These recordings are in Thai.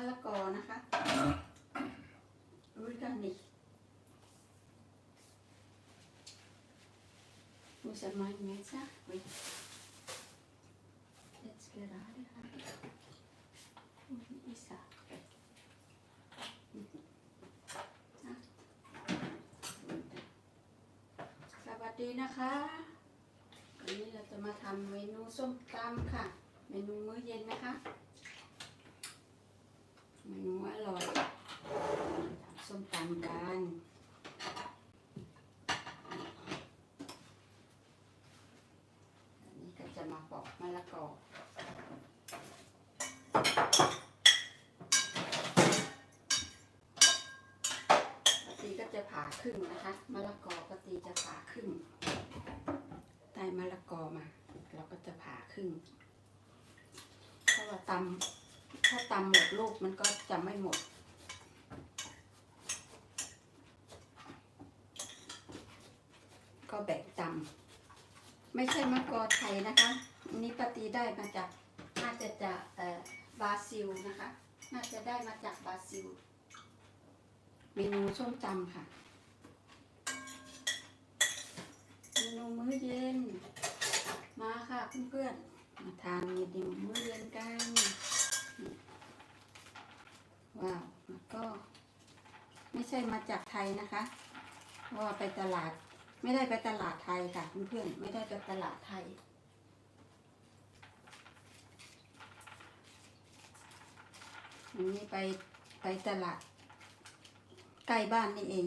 ะละกอนะคะออริกานิก Muss er mein Messer? Wait. Jetzt gerade habe ich. Wo ist er? Ah. สวัสดีนะคะวันนี้เราจะมาทำเมนูส้มตำค่ะ เมนูมื้อเย็นนะคะ เมนูอร่อยทำส้มตำกันอันนี้ก็จะ มาปอกมะละกอปกติก็จะผ่าครึ่งนะคะมะละกอปกติจะผ่าครึ่งได้มะละกอมา เราก็จะผ่าครึ่งเพราะว่าตำถ้าตำหมดลูกมันก็จะไม่หมดก็แบ่งตำ ไม่ใช่มะกอไทยนะคะ อันนี้ปฏิได้มาจากน่าจะจากเอ่อบราซิลนะคะ น่าจะได้มาจากบราซิล เมนูส้มตำค่ะ เมนูมื้อเย็น มาค่ะเพื่อนๆ มาทานเมนูมื้อเย็นกัน ว้าวแล้วก็ ไม่ใช่มาจากไทยนะคะ เพราะว่าไปตลาด ไม่ได้ไปตลาดไทยค่ะเพื่อนๆไม่ได้ไปตลาดไทยอันนี้ไปไปตลาดใกล้บ้านนี่เอง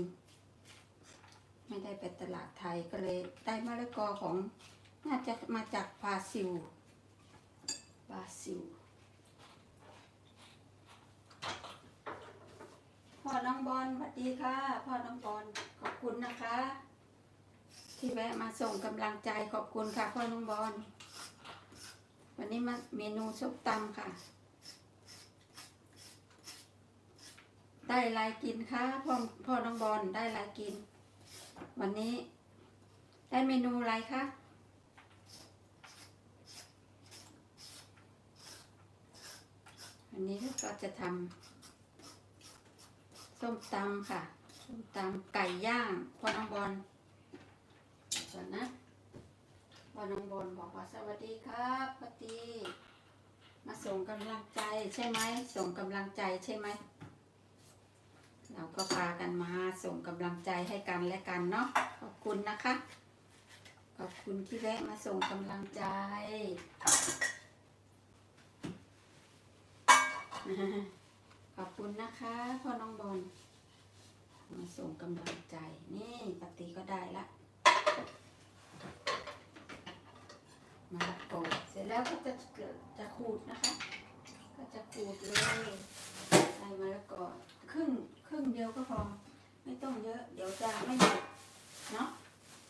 ไม่ได้ไปตลาดไทยก็เลยได้มะละกอของน่าจะมาจากบราซิลบราซิลพ่อน้องบอลสวัสดีค่ะ พ่อน้องบอลขอบคุณนะคะ ที่แวะมาส่งกำลังใจขอบคุณค่ะพ่อน้องบอลวันนี้มาเมนูซุปตำค่ะ ได้อะไรกินค่ะพ่อพ่อน้องบอลได้อะไรกิน วันนี้ ได้เมนูอะไรคะวันนี้ก็จะทำส้มตำค่ะส้มตำไก่ย่างพ่อน้องบอล ก่อนนะพอน้องบอลบอกว่าสวัสดีครับปตีมาส่งกำลังใจใช่ไหมส่งกำลังใจใช่ไหมเราก็พากันมาส่งกำลังใจให้กันและกันเนาะขอบคุณนะคะ ขอบคุณที่แวะมาส่งกำลังใจขอบคุณนะคะพ่อน้องบอลมาส่งกำลังใจนี่ปฏิก็ได้ละ มาโกดเสร็จแล้วก็จะเกิดจะขูดนะคะ ก็จะขูดเลยใส่มาละกอครึ่งครึ่งเดียวก็พอ ไม่ต้องเยอะ เดี๋ยวจะไม่หมดเนาะ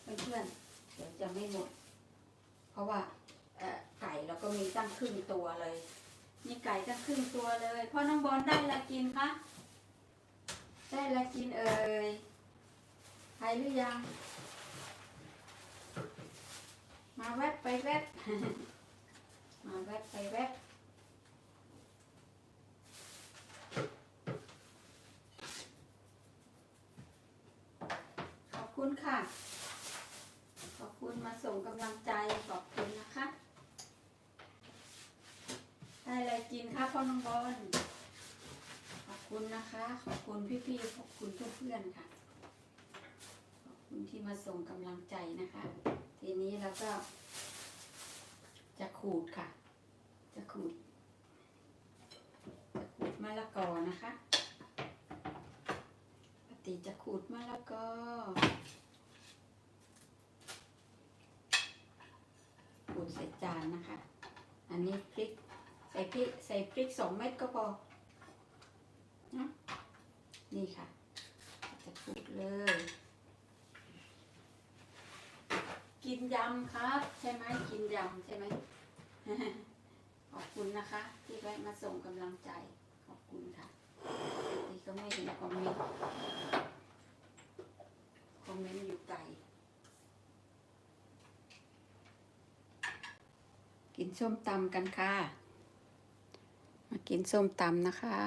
เพื่อนๆเดี๋ยวจะไม่หมด เพราะว่าไก่เราก็มีตั้งครึ่งตัวเลยนี่ไก่ตั้งครึ่งตัวเลยพ่อน้องบอลได้ละกินคะได้ละกินเอ่ยใครหรือยัง มาแวบไปแวบมาแวบไปแวบขอบคุณค่ะ ขอบคุณมาส่งกำลังใจขอบคุณนะคะ ได้อะไรกินคะพ่อน้องบอลขอบคุณนะคะ ขอบคุณพี่ๆขอบคุณเพื่อนๆค่ะ ขอบคุณที่มาส่งกำลังใจนะคะ ทีนี้เราก็ จะขูดค่ะ จะขูดจะขูดมะละกอนะคะปกติจะขูดมะละกอขูดใส่จานนะคะ อันนี้พริก ใส่พริกใส่พริกสองเม็ดก็พอนะนี่ค่ะ จะขูดเลย กินยำครับ ใช่ไหมกินยำใช่ไหมขอบคุณนะคะ ที่แวะมาส่งกำลังใจ ขอบคุณค่ะที่ก็ไม่เห็นคอมเมนต์คอมเมนต์อยู่ไกลกินส้มตำกันค่ะ มากินส้มตำนะคะ